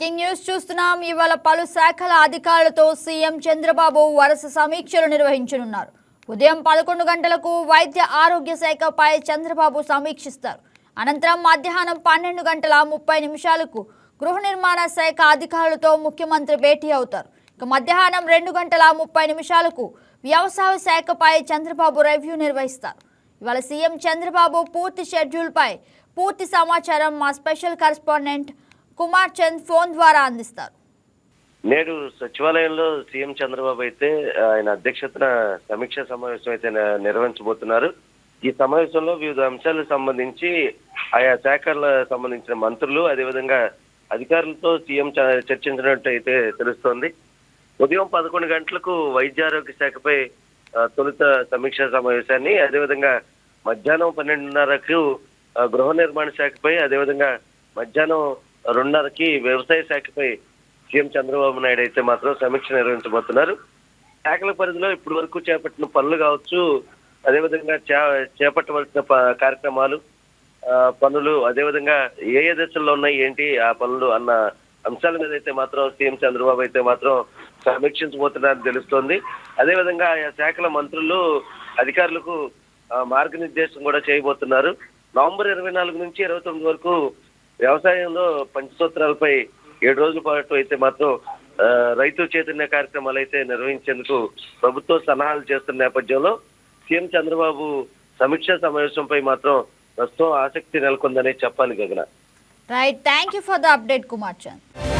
News చూస్తున్నాం. ఇవాళ పలు శాఖల అధికారులతో సీఎం చంద్రబాబు వరుస సమీక్షలు నిర్వహించనున్నారు. ఉదయం పదకొండు గంటలకు వైద్య ఆరోగ్య శాఖపై చంద్రబాబు సమీక్షిస్తారు. అనంతరం మధ్యాహ్నం పన్నెండు గంటల ముప్పై నిమిషాలకు గృహ నిర్మాణ శాఖ అధికారులతో ముఖ్యమంత్రి భేటీ అవుతారు. ఇక మధ్యాహ్నం రెండు గంటల ముప్పై నిమిషాలకు వ్యవసాయ శాఖపై చంద్రబాబు రివ్యూ నిర్వహిస్తారు. ఇవాళ సీఎం చంద్రబాబు పూర్తి షెడ్యూల్పై పూర్తి సమాచారం మా special correspondent Kumar Chand phone ద్వారా అందిస్తారు. నేడు సచివాలయంలో సీఎం చంద్రబాబు అయితే ఆయన అధ్యక్షతన సమీక్ష సమావేశం అయితే నిర్వహించబోతున్నారు. ఈ సమావేశంలో వివిధ అంశాలకు సంబంధించి ఆయా శాఖల సంబంధించిన మంత్రులు అదేవిధంగా అధికారులతో సీఎం చర్చించినట్టు అయితే తెలుస్తోంది. ఉదయం పదకొండు గంటలకు వైద్య ఆరోగ్య శాఖపై తొలుత సమీక్షా సమావేశాన్ని అదేవిధంగా మధ్యాహ్నం పన్నెండున్నరకు గృహ నిర్మాణ శాఖపై అదేవిధంగా మధ్యాహ్నం రెండున్నరకి వ్యవసాయ శాఖపై సీఎం చంద్రబాబు నాయుడు అయితే మాత్రం సమీక్ష నిర్వహించబోతున్నారు. శాఖల పరిధిలో ఇప్పటి వరకు చేపట్టిన పనులు కావచ్చు అదేవిధంగా చే- చేపట్టవలసిన ప- కార్యక్రమాలు ఆ, పనులు అదేవిధంగా ఏ ఏ దశల్లో ఉన్నాయి ఏంటి ఆ పనులు అన్న అంశాల మీద అయితే మాత్రం సీఎం చంద్రబాబు అయితే మాత్రం సమీక్షించబోతున్నారని తెలుస్తోంది. అదేవిధంగా ఆయా శాఖల మంత్రులు అధికారులకు మార్గనిర్దేశం కూడా చేయబోతున్నారు. నవంబర్ ఇరవై నాలుగు నుంచి ఇరవై తొమ్మిది వరకు వ్యవసాయంలో పంచసూత్రాలపై ఏడు రోజుల పాటు అయితే మాత్రం రైతు చైతన్య కార్యక్రమాలు అయితే నిర్వహించేందుకు ప్రభుత్వం సలహాలు చేస్తున్న నేపథ్యంలో సీఎం చంద్రబాబు సమీక్షా సమావేశంపై మాత్రం ప్రస్తుతం ఆసక్తి నెలకొందనే చెప్పాలి Gagana. Right thank you for the update Kumar Chand